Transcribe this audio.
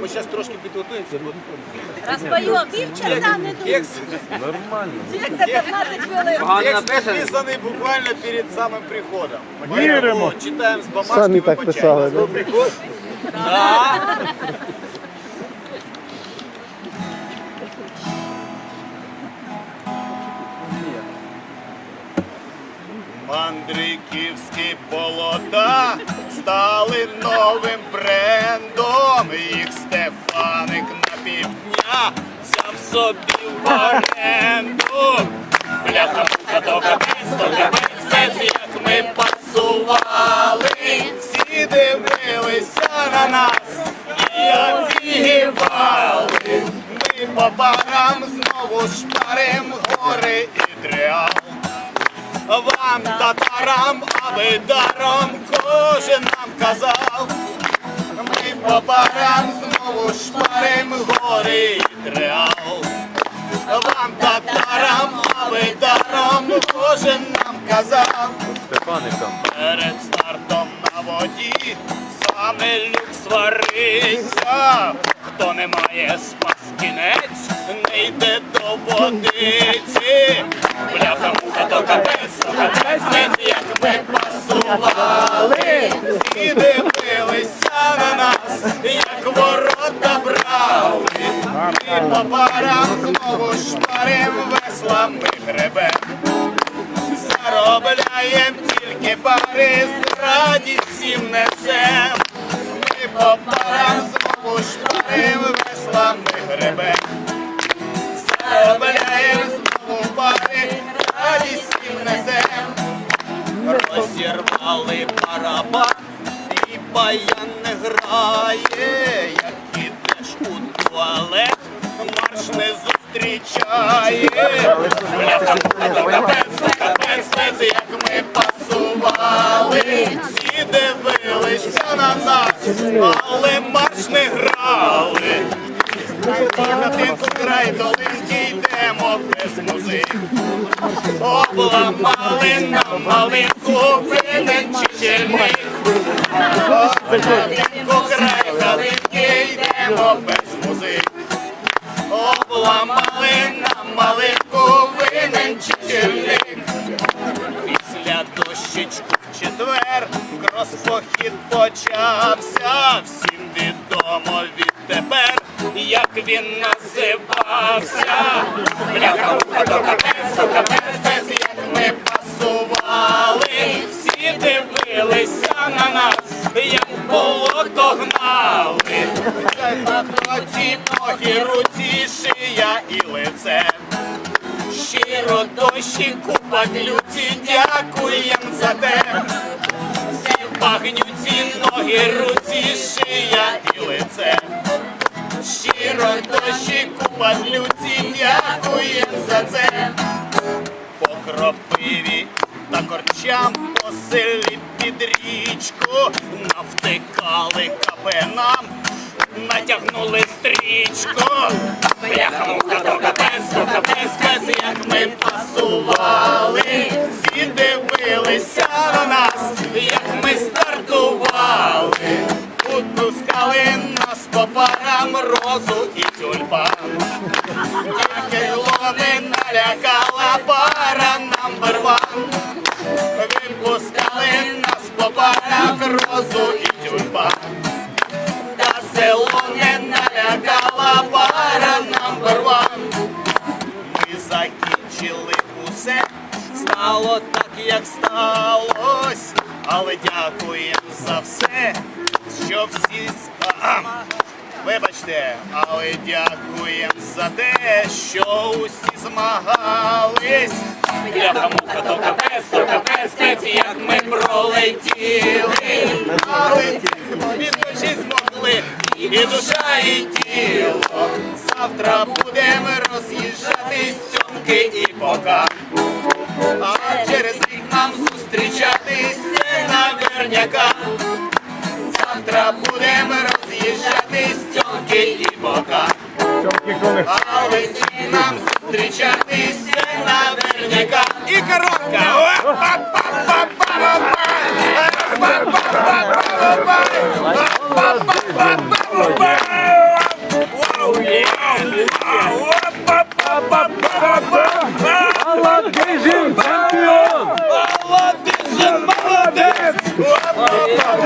ми зараз трошки підготуємося, Розпайок. Півчаса не текст, нормально. Текст за 15 хвилин. текст написаний буквально перед самим приходом. Віримо. Читаємо з бумажки, Самі так писали, да? Приход? Да. Мандриківські болота стали новим брендом. Їх Стефаник на півдня взяв собі в оренду. Бляха, муха, то капець, то капець, як ми пасували. Всі дивилися на нас і офігівали. Ми по парам знову шпарим Татарам, а ви даром кожен нам казав. Ми по парам знову шпарим гори і триал. Вам татарам, а ви даром кожен нам казав. Степаникам. Перед стартом на воді саме люк свариться. Хто не має спаскінець, не йде до водиці. Ми по парам знову шпарим веслами гребем. Заробляєм тільки пари, з всім несем. Ми по парам знову шпарим веслами гребем. Заробляєм знову пари, радість всім несем. Розірвали барабан, і баян не грає, зустрічає. Капець, капець, як ми пасували, всі дивилися на нас, але марш не грали. На тинку край долинки йдемо без музик. Обламали нам малинку, винен чечельник. Обламали Всім відомо відтепер, як він називався. Бляха, то капець, то капець, капець, як ми пасували. Всі дивилися на нас, як болото гнали. На тоці ноги, руці, шия і лице. Щиро дощі купа глюці, дякуєм за те. Всі в ноги, руці, шия і лице. Щиро дощі купа глюці, дякуєм за це. По кропиві та корчам по під річку навтикали капенам, натягнули стрічку. Бляха муха, то капець, то капець, капець, як ми пасували. Розу і тюльпан. Тільки лони налякала пара number one. Випускали нас по парах розу і тюльпан. Та село не налякала пара number one. Ми закінчили усе, стало так, як сталось, але дякуємо за все, що всі ста. Вибачте, але дякуємо за те, що усі змагались. Бляха муха, то капець, то капець, капець, як ми пролетіли. Але відпочить змогли і душа, і тіло. Завтра будемо роз'їжджати з цьомки і пока. А через рік нам зустрічатись це наверняка цьомки і бока. Але всі нам зустрічатися наверняка. І коробка. Молодежь, молодец! Молодец!